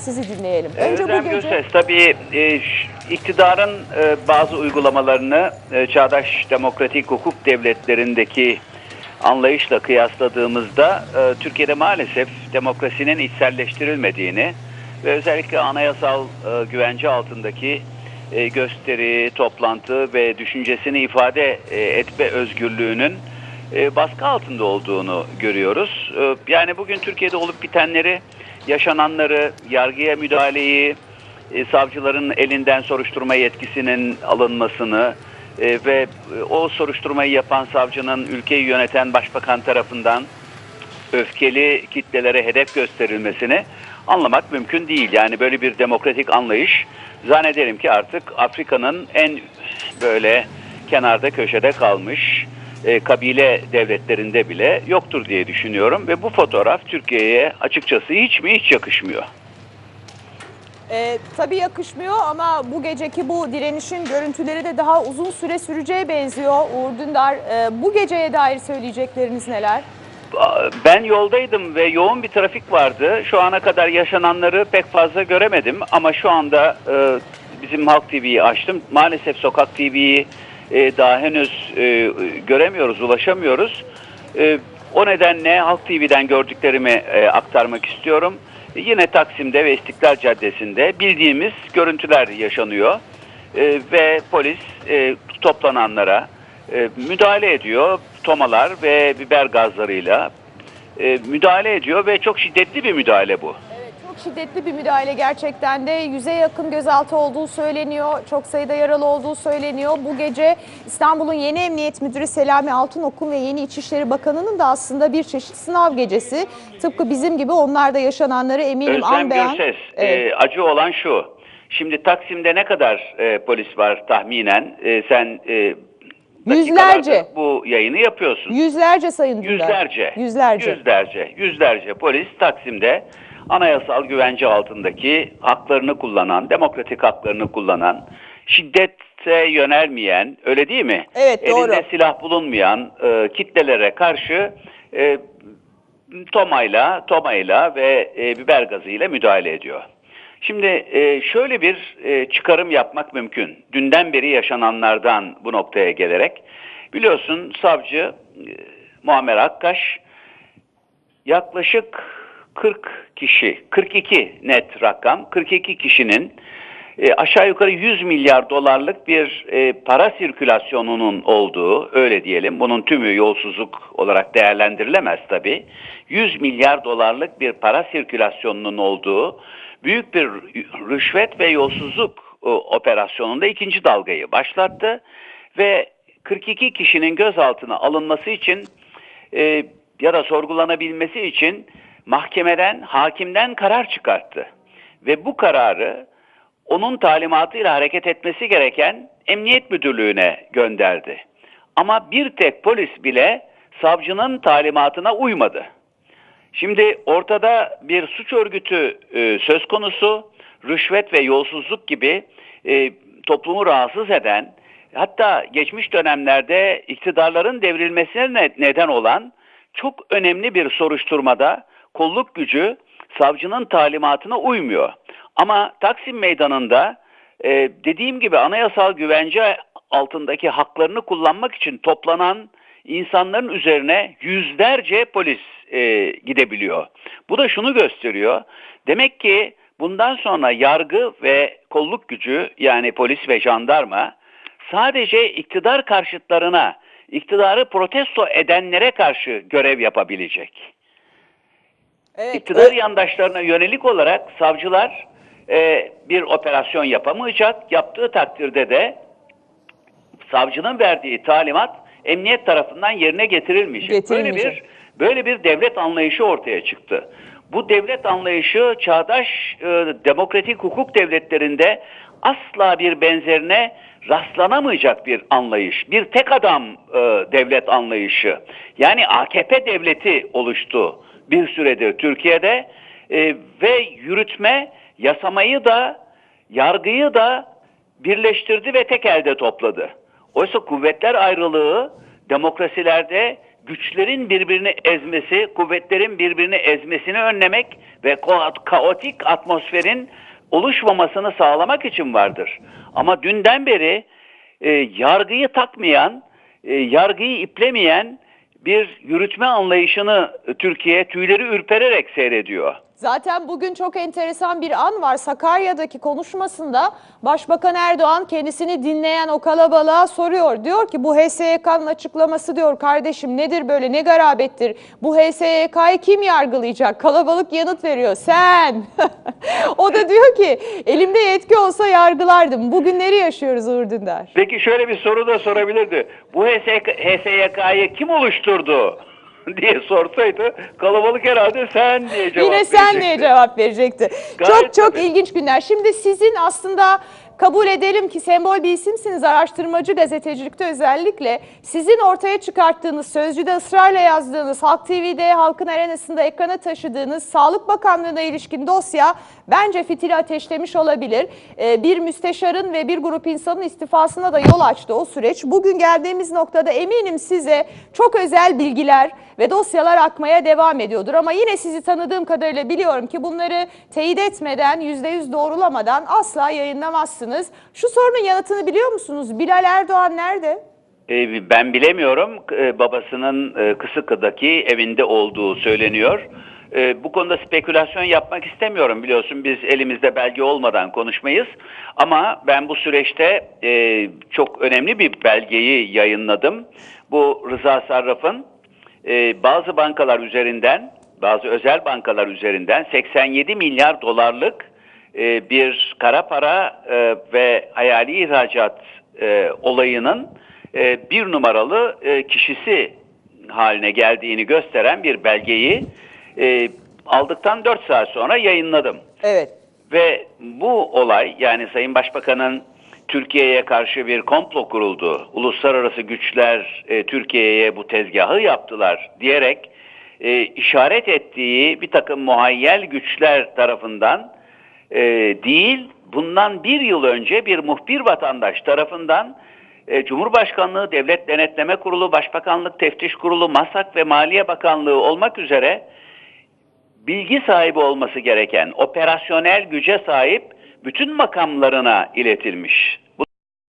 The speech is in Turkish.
sizi dinleyelim. Ee, Önce bu Özlem gece... Gürses tabii e, iktidarın e, bazı uygulamalarını e, çağdaş demokratik hukuk devletlerindeki anlayışla kıyasladığımızda e, Türkiye'de maalesef demokrasinin içselleştirilmediğini ve özellikle anayasal e, güvence altındaki e, gösteri, toplantı ve düşüncesini ifade e, etme özgürlüğünün e, baskı altında olduğunu görüyoruz. E, yani bugün Türkiye'de olup bitenleri, yaşananları, yargıya müdahaleyi, e, savcıların elinden soruşturma yetkisinin alınmasını e, ve e, o soruşturmayı yapan savcının ülkeyi yöneten başbakan tarafından öfkeli kitlelere hedef gösterilmesini anlamak mümkün değil. Yani böyle bir demokratik anlayış zannederim ki artık Afrika'nın en böyle kenarda köşede kalmış e, kabile devletlerinde bile yoktur diye düşünüyorum ve bu fotoğraf Türkiye'ye açıkçası hiç mi hiç yakışmıyor. Ee, tabii yakışmıyor ama bu geceki bu direnişin görüntüleri de daha uzun süre süreceğe benziyor. Uğur Dündar e, bu geceye dair söyleyecekleriniz neler? Ben yoldaydım ve yoğun bir trafik vardı. Şu ana kadar yaşananları pek fazla göremedim ama şu anda e, bizim Halk TV'yi açtım. Maalesef Sokak TV'yi e, daha henüz e, göremiyoruz, ulaşamıyoruz. E, o nedenle Halk TV'den gördüklerimi e, aktarmak istiyorum. Yine Taksim'de ve İstiklal Caddesi'nde bildiğimiz görüntüler yaşanıyor. E, ve polis e, toplananlara e, müdahale ediyor. Tomalar ve biber gazlarıyla e, müdahale ediyor ve çok şiddetli bir müdahale bu. Şiddetli bir müdahale gerçekten de. Yüze yakın gözaltı olduğu söyleniyor. Çok sayıda yaralı olduğu söyleniyor. Bu gece İstanbul'un yeni Emniyet Müdürü Selami Altınok'un ve yeni İçişleri Bakanı'nın da aslında bir çeşit sınav gecesi. Tıpkı bizim gibi onlar da yaşananları eminim an Özlem beyan. Gürses, Evet. e, acı olan şu. Şimdi Taksim'de ne kadar e, polis var tahminen? E, sen e, Yüzlerce. bu yayını yapıyorsun. Yüzlerce sayın Dündar. Yüzlerce. Yüzlerce. Yüzlerce. Yüzlerce polis Taksim'de anayasal güvence altındaki haklarını kullanan, demokratik haklarını kullanan, şiddete yönelmeyen, öyle değil mi? Evet, doğru. Elinde silah bulunmayan e, kitlelere karşı e, tomayla, tomayla ve e, biber gazıyla müdahale ediyor. Şimdi e, şöyle bir e, çıkarım yapmak mümkün. Dünden beri yaşananlardan bu noktaya gelerek. Biliyorsun savcı e, Muammer Akkaş yaklaşık 40 kişi, 42 net rakam, 42 kişinin e, aşağı yukarı 100 milyar dolarlık bir e, para sirkülasyonunun olduğu, öyle diyelim, bunun tümü yolsuzluk olarak değerlendirilemez tabii. 100 milyar dolarlık bir para sirkülasyonunun olduğu büyük bir rüşvet ve yolsuzluk e, operasyonunda ikinci dalgayı başlattı ve 42 kişinin gözaltına alınması için e, ya da sorgulanabilmesi için mahkemeden, hakimden karar çıkarttı. Ve bu kararı onun talimatıyla hareket etmesi gereken emniyet müdürlüğüne gönderdi. Ama bir tek polis bile savcının talimatına uymadı. Şimdi ortada bir suç örgütü e, söz konusu, rüşvet ve yolsuzluk gibi e, toplumu rahatsız eden, hatta geçmiş dönemlerde iktidarların devrilmesine ne- neden olan çok önemli bir soruşturmada kolluk gücü savcının talimatına uymuyor. Ama Taksim Meydanı'nda e, dediğim gibi anayasal güvence altındaki haklarını kullanmak için toplanan insanların üzerine yüzlerce polis e, gidebiliyor. Bu da şunu gösteriyor. Demek ki bundan sonra yargı ve kolluk gücü yani polis ve jandarma sadece iktidar karşıtlarına, iktidarı protesto edenlere karşı görev yapabilecek. Evet, İktidar ö- yandaşlarına yönelik olarak savcılar e, bir operasyon yapamayacak. Yaptığı takdirde de savcının verdiği talimat emniyet tarafından yerine getirilmeyecek. Böyle Getirilmeyecek. bir böyle bir devlet anlayışı ortaya çıktı. Bu devlet anlayışı çağdaş e, demokratik hukuk devletlerinde asla bir benzerine rastlanamayacak bir anlayış. Bir tek adam e, devlet anlayışı. Yani AKP devleti oluştu bir süredir Türkiye'de E, ve yürütme yasamayı da yargıyı da birleştirdi ve tek elde topladı. Oysa kuvvetler ayrılığı demokrasilerde güçlerin birbirini ezmesi, kuvvetlerin birbirini ezmesini önlemek ve kaotik atmosferin oluşmamasını sağlamak için vardır. Ama dünden beri e, yargıyı takmayan, e, yargıyı iplemeyen bir yürütme anlayışını Türkiye tüyleri ürpererek seyrediyor. Zaten bugün çok enteresan bir an var. Sakarya'daki konuşmasında Başbakan Erdoğan kendisini dinleyen o kalabalığa soruyor. Diyor ki bu HSYK'nın açıklaması diyor kardeşim nedir böyle ne garabettir? Bu HSYK'yı kim yargılayacak? Kalabalık yanıt veriyor. Sen. o da diyor ki elimde yetki olsa yargılardım. Bugünleri yaşıyoruz Uğur Dündar. Peki şöyle bir soru da sorabilirdi. Bu HSYK'yı kim oluşturdu diye sorsaydı kalabalık herhalde sen diye cevap Yine sen diye cevap verecekti. Gayet çok çok tabii. ilginç günler. Şimdi sizin aslında kabul edelim ki sembol bir isimsiniz araştırmacı gazetecilikte özellikle. Sizin ortaya çıkarttığınız, Sözcü'de ısrarla yazdığınız, Halk TV'de, Halkın Arenası'nda ekrana taşıdığınız Sağlık Bakanlığı'na ilişkin dosya bence fitili ateşlemiş olabilir. Ee, bir müsteşarın ve bir grup insanın istifasına da yol açtı o süreç. Bugün geldiğimiz noktada eminim size çok özel bilgiler ve dosyalar akmaya devam ediyordur. Ama yine sizi tanıdığım kadarıyla biliyorum ki bunları teyit etmeden, %100 doğrulamadan asla yayınlamazsınız. Şu sorunun yanıtını biliyor musunuz? Bilal Erdoğan nerede? Ee, Ben bilemiyorum. Ee, Babasının e, Kısıklı'daki evinde olduğu söyleniyor. Ee, Bu konuda spekülasyon yapmak istemiyorum. Biliyorsun biz elimizde belge olmadan konuşmayız. Ama ben bu süreçte e, çok önemli bir belgeyi yayınladım. Bu Rıza Sarraf'ın e, bazı bankalar üzerinden, bazı özel bankalar üzerinden 87 milyar dolarlık e, bir kara para e, ve hayali ihracat e, olayının e, bir numaralı e, kişisi haline geldiğini gösteren bir belgeyi e, aldıktan 4 saat sonra yayınladım. Evet. Ve bu olay yani Sayın Başbakan'ın Türkiye'ye karşı bir komplo kuruldu. Uluslararası güçler e, Türkiye'ye bu tezgahı yaptılar diyerek e, işaret ettiği bir takım muhayyel güçler tarafından e, değil bundan bir yıl önce bir muhbir vatandaş tarafından e, Cumhurbaşkanlığı Devlet Denetleme Kurulu, Başbakanlık Teftiş Kurulu, MASAK ve Maliye Bakanlığı olmak üzere bilgi sahibi olması gereken operasyonel güce sahip bütün makamlarına iletilmiş.